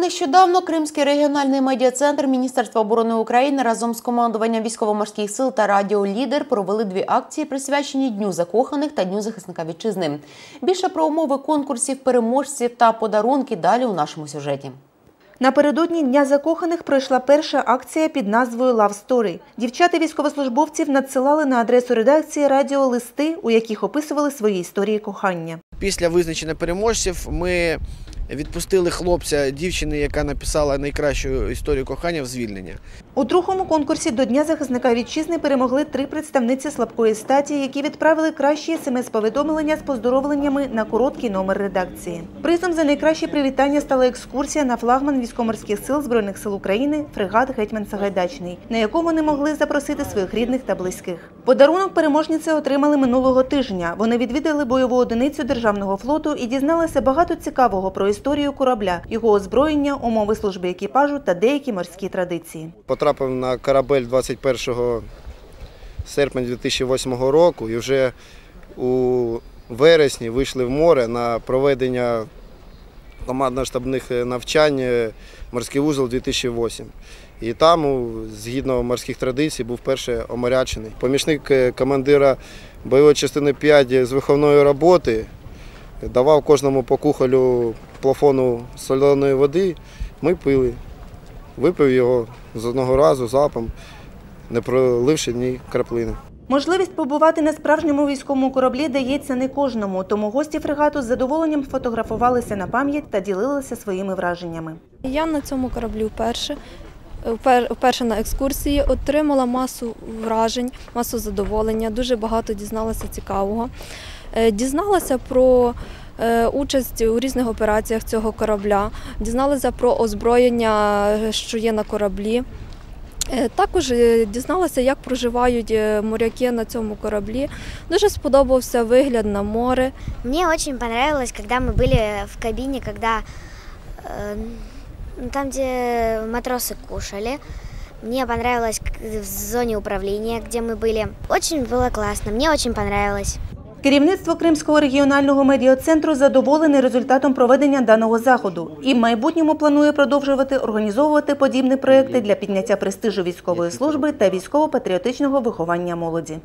Нещодавно Кримський регіональний медіа-центр Міністерства оборони України разом з командуванням військово-морських сил та радіо Лідер провели дві акції, присвячені Дню закоханих та Дню захисника вітчизни. Більше про умови конкурсів, переможців та подарунки далі у нашому сюжеті. Напередодні Дня закоханих пройшла перша акція під назвою «Love Story». Дівчата військовослужбовців надсилали на адресу редакції радіо листи, у яких описували свої історії кохання. Після визначення переможців ми відпустили хлопця, дівчини, яка написала найкращу історію кохання в звільнення. У другому конкурсі до Дня захисника вітчизни перемогли три представниці слабкої статі, які відправили кращі смс-повідомлення з поздоровленнями на короткий номер редакції. Призом за найкраще привітання стала екскурсія на флагман військоморських сил Збройних сил України фрегат Гетьман Сагайдачний, на яку вони могли запросити своїх рідних та близьких. Подарунок переможниці отримали минулого тижня. Вони відвідали бойову одиницю державного флоту і дізналися багато цікавого про історію корабля, його озброєння, умови служби екіпажу та деякі морські традиції. Потрапив на корабель 21 серпня 2008 року і вже у вересні вийшли в море на проведення командно-штабних навчань е, морський вузол 2008. І там, згідно морських традицій, був перше оморячений. Помічник е, командира бойової частини 5 з виховної роботи давав кожному по кухолю плафону соляної води. Ми пили. Випив його з одного разу залпом, не проливши ні краплини. Можливість побувати на справжньому військовому кораблі дається не кожному, тому гості фрегату з задоволенням фотографувалися на пам'ять та ділилися своїми враженнями. Я на цьому кораблі вперше. Вперше на екскурсії отримала масу вражень, масу задоволення, дуже багато дізналася цікавого. Е, Дізналася про участь у різних операціях цього корабля, дізналася про озброєння, е, що є на кораблі. Е, Також е, дізналася, як проживають е, моряки на цьому кораблі. Дуже сподобався вигляд на море. Мне очень понравилось, когда мы были в кабине, когда э, ну, там, где матросы кушали. Мне понравилось к- в зоне управления, где мы были. Очень было классно, мне очень понравилось. Керівництво Кримського регіонального медіа-центру задоволене результатом проведення даного заходу і в майбутньому планує продовжувати організовувати подібні проекти для підняття престижу військової служби та військово-патріотичного виховання молоді.